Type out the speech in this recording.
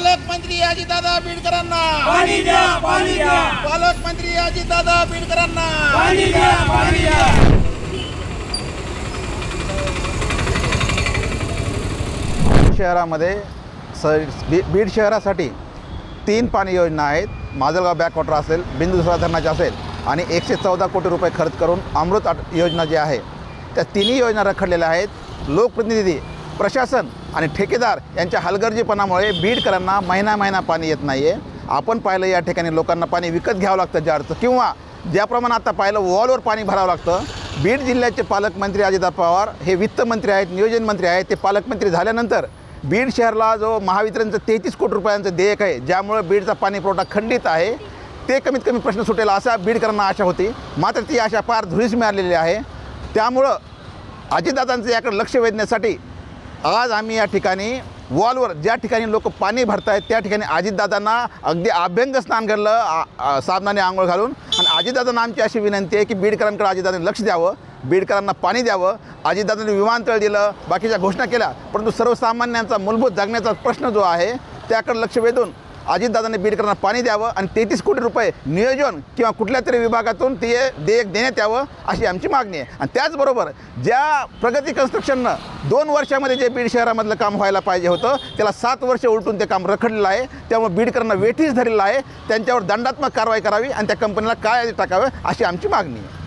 पालकमंत्री अजितदादा बीडकरांना पाणी द्या पाणी द्या. पालकमंत्री अजितदादा बीडकरांना पाणी द्या पाणी द्या. शहरामध्ये स बी बीड शहरासाठी तीन पाणी योजना आहेत. माजलगाव बॅकवॉटर असेल बिंदुसरा धरणाचे असेल आणि एकशे चौदा कोटी रुपये खर्च करून अमृत योजना जी आहे त्या तिन्ही योजना रखडलेल्या आहेत. लोकप्रतिनिधी प्रशासन आणि ठेकेदार यांच्या हलगर्जीपणामुळे बीडकरांना महिना महिना पाणी येत नाही आहे आपण पाहिलं या ठिकाणी लोकांना पाणी विकत घ्यावं लागतं जारचं किंवा ज्याप्रमाणे आता पाहिलं वॉलवर पाणी भरावं लागतं. बीड जिल्ह्याचे पालकमंत्री अजिता पवार हे वित्तमंत्री आहेत नियोजन मंत्री आहेत. ते पालकमंत्री झाल्यानंतर बीड शहराला जो महावितरणचं तेहतीस कोटी रुपयांचं देयक आहे ज्यामुळं बीडचा पाणी पुरवठा खंडित आहे ते कमीत कमी प्रश्न सुटेल असा बीडकरांना आशा होती. मात्र ती आशा पार धुळीस मिळालेली आहे. त्यामुळं अजितदादांचं याकडे लक्ष वेधण्यासाठी आज आम्ही या ठिकाणी वॉलवर ज्या ठिकाणी लोक पाणी भरतायत त्या ठिकाणी अजितदादांना अगदी अभ्यंग स्नान घातलं साबणाने आंघोळ घालून. आणि अजितदादांना आमची अशी विनंती आहे की बीडकरांकडे अजितदादांनी लक्ष द्यावं बीडकरांना पाणी द्यावं. अजितदादांनी विमानतळ दिलं बाकीच्या घोषणा केल्या. परंतु सर्वसामान्यांचा मूलभूत जगण्याचा प्रश्न जो आहे त्याकडे लक्ष वेधून अजितदादांनी बीडकरांना पाणी द्यावं आणि तेहतीस कोटी रुपये नियोजन किंवा कुठल्या तरी विभागातून ते देयक देण्यात यावं अशी आमची मागणी आहे. आणि त्याचबरोबर ज्या प्रगती कन्स्ट्रक्शननं दोन वर्षामध्ये जे बीड शहरामधलं काम व्हायला पाहिजे होतं त्याला सात वर्ष उलटून ते काम रखडलेलं आहे. त्यामुळे बीडकरांना वेठीस धरलेलं आहे. त्यांच्यावर दंडात्मक कारवाई करावी आणि त्या कंपनीला काय टाकावं अशी आमची मागणी आहे.